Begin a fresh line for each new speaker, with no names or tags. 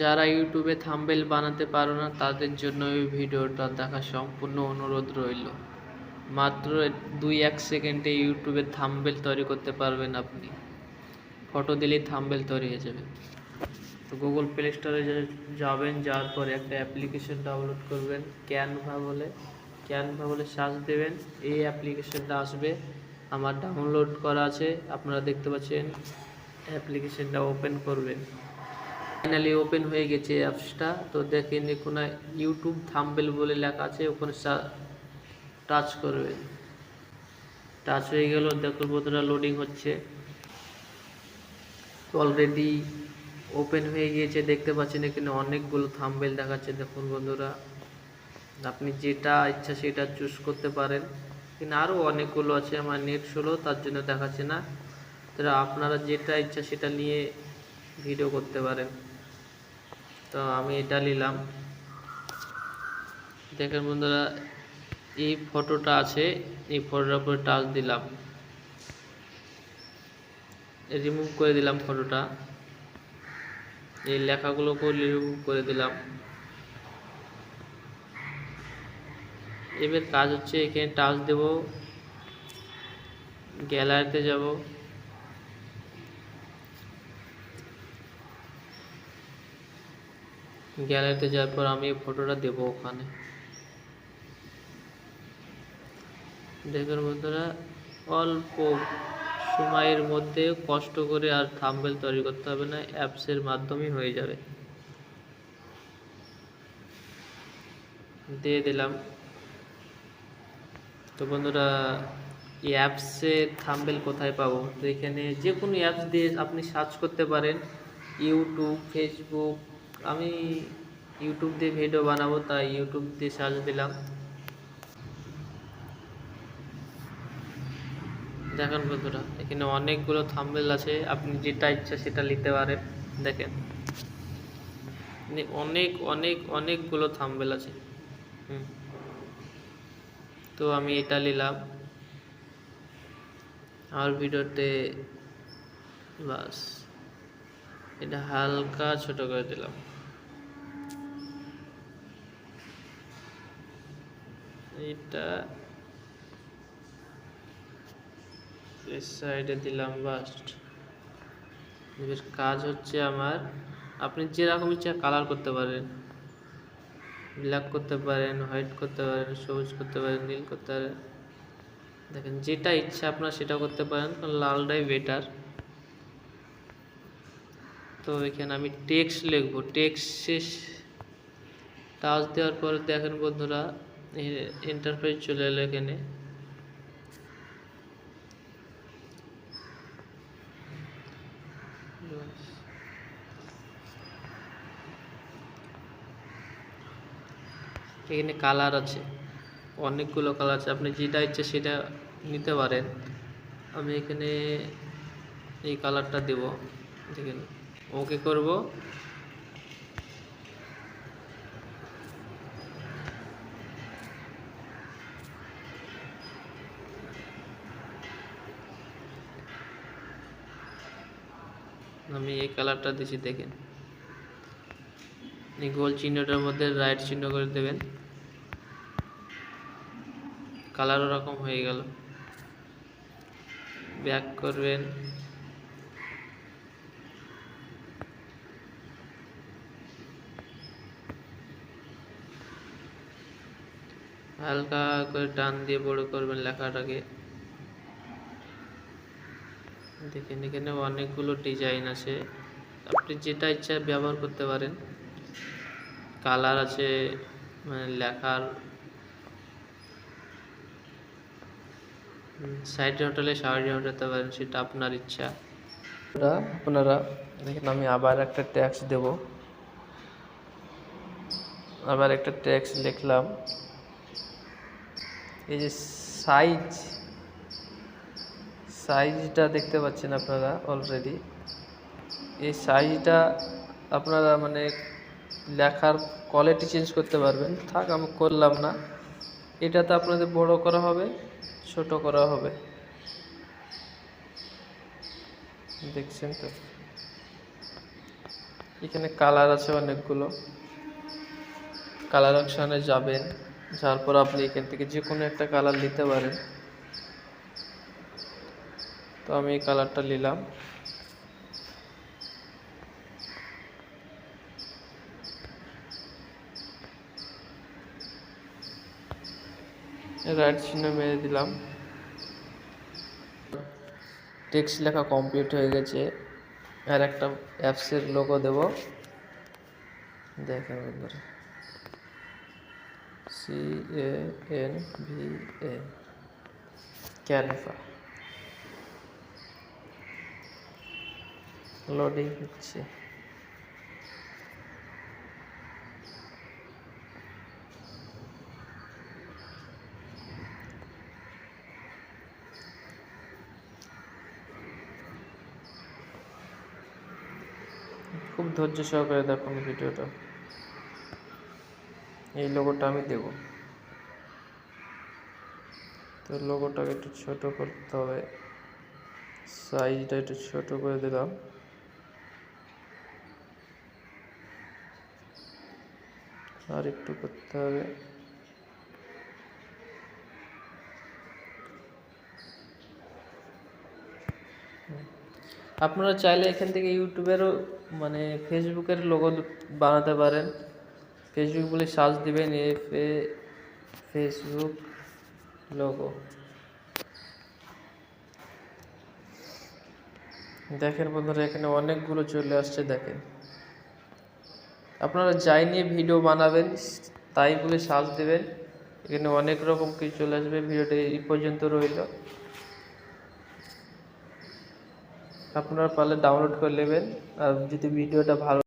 যারা ইউটিউবে থাম্বেল বানাতে পারো না, তাদের জন্য এই ভিডিওটা দেখা সম্পূর্ণ অনুরোধ রইল। মাত্র দুই এক সেকেন্ডে ইউটিউবে থাম্বেল তৈরি করতে পারবেন আপনি। ফটো দিলেই থাম্বেল তৈরি হয়ে যাবে। তো গুগল প্লে স্টোরে যাবেন, যাওয়ার পরে একটা অ্যাপ্লিকেশন ডাউনলোড করবেন, ক্যানভা বলে। ক্যানভা বলে সার্চ দেবেন, এই অ্যাপ্লিকেশনটা আসবে। আমার ডাউনলোড করা আছে, আপনারা দেখতে পাচ্ছেন, অ্যাপ্লিকেশনটা ওপেন করবেন। ফাইনালি ওপেন হয়ে গেছে অ্যাপসটা তো দেখেন এখানে ইউটিউব থাম্বেল বলে লেখা আছে, ওখানে টাচ করবেন টাচ হয়ে গেল, দেখুন বন্ধুরা লোডিং হচ্ছে। অলরেডি ওপেন হয়ে গিয়েছে, দেখতে পাচ্ছেন এখানে অনেকগুলো থাম্বেল দেখাচ্ছে, দেখুন বন্ধুরা। আপনি যেটা ইচ্ছা সেটা চুজ করতে পারেন। কিন্তু আরও অনেকগুলো আছে, আমার নেট স্লো তার জন্য দেখাচ্ছে না। তাহলে আপনারা যেটা ইচ্ছা সেটা নিয়ে ভিডিও করতে পারেন। তো আমি এটা নিলাম। দেখেন বন্ধুরা, এই ফটোটা আছে, এই ফটোটার উপরে টাচ দিলাম। রিমুভ করে দিলাম ফটোটা এই লেখাগুলোকেও রিমুভ করে দিলাম। এবার কাজ হচ্ছে এখানে টাচ দেব। গ্যালারিতে যাব। গ্যালারিতে যাওয়ার পর আমি এই ফটোটা দেব ওখানে। দেখুন বন্ধুরা, অল্প সময়ের মধ্যে কষ্ট করে আর থাম্বেল তৈরি করতে হবে না অ্যাপসের মাধ্যমেই হয়ে যাবে। দিয়ে দিলাম। তো বন্ধুরা, এই অ্যাপসে থাম্বেল কোথায় পাবো? তো এখানে যে কোনো অ্যাপস দিয়ে আপনি সার্চ করতে পারেন ইউটিউব ফেসবুক আমি ইউটিউব দিয়ে ভিডিও বানাবো, তাই ইউটিউব দিয়ে সার্চ দিলাম। দেখেন বন্ধুরা, এখানে অনেকগুলো থাম্বেল আছে, আপনি যেটা ইচ্ছা সেটা নিতে পারেন। দেখেন অনেক অনেক, অনেকগুলো থাম্বেল আছে। হুম। তো আমি এটা নিলাম। আমার ভিডিওতে বাস, এটা হালকা ছোট করে দিলাম। এটা সাইডে দিলাম বাস্ট কাজ হচ্ছে আমার, আপনি যেরকম ইচ্ছা কালার করতে পারেন। ব্ল্যাক করতে পারেন হোয়াইট করতে পারেন, সবুজ করতে পারেন, নীল করতে পারেন। দেখেন, যেটা ইচ্ছা আপনার সেটা করতে পারেন লালটাই বেটার তো এখানে আমি টেক্সট লিখব। টেক্সট শেষ। টাচ দেওয়ার পরে দেখেন বন্ধুরা ইন্টারফেস চলে এলো এখানে। এখানে কালার আছে, অনেকগুলো কালার আছে, আপনি যেটা ইচ্ছে সেটা নিতে পারেন। আমি এখানে এই কালারটা দেব, দেখেন ওকে করব। আমি এই কালারটা দিছি, দেখেন। এই গোল চিহ্নটার মধ্যে রাইট চিহ্ন করে দেবেন। কালার ওরকম হয়ে গেল। ব্যাক করবেন। হালকা করে টান দিয়ে বড় করবেন লেখাটাকে। দেখেন, এখানে অনেকগুলো ডিজাইন আছে। আপনি যেটা ইচ্ছা ব্যবহার করতে পারেন। কালার আছে মানে লেখার। সাইডে হোটেলে সাইডে হোটেলতে পারেন, সেটা আপনার ইচ্ছা। আপনারা, দেখেন, আমি আবার একটা ট্যাক্স দেব। আবার একটা ট্যাক্স লিখলাম। এই যে সাইজ সাইজটা দেখতে পাচ্ছেন আপনারা অলরেডি এই সাইজটা আপনারা মানে লেখার কোয়ালিটি চেঞ্জ করতে পারবেন। থাক, আমি করলাম না। এটাতে আপনাদের বড় করা হবে, ছোট করা হবে। দেখছেন তো? এখানে কালার আছে অনেকগুলো। কালার অপশানে যাবেন। যার পর আপনি এখান থেকে যে কোনো একটা কালার নিতে পারেন। তো আমি এই কালারটা নিলাম। রাইট চিহ্ন মেরে দিলাম। টেক্সট লেখা কমপ্লিট হয়ে গেছে। আর একটা অ্যাপসের লোগো দেব। দেখেন বন্ধুরা। C A N V A Canva loading হচ্ছে। খুব ধৈর্য সহকারে দেখুন ভিডিওটা। এই লোগোটা আমি দেব। তো লোগোটাকে একটু ছোট করতে হবে। সাইজটা একটু ছোট করে দিলাম। আর একটু করতে হবে। আপনারা চাইলে এখান থেকে ইউটিউবেরও মানে ফেসবুকের লোগো বানাতে পারেন। ফেসবুক বলে সার্চ দিবেন এফ এ ফেসবুক লোগো দেখেন বন্ধুরা, এখানে অনেকগুলো চলে আসছে, দেখেন। আপনারা যাই নিয়ে ভিডিও বানাবেন, তাই বলে সাজ দেবেন। এখানে অনেক রকম কিছু চলে আসবে, ভিডিওটা এই পর্যন্ত রইল। আপনারা পারলে ডাউনলোড করে নেবেন, আর যদি ভিডিওটা ভালো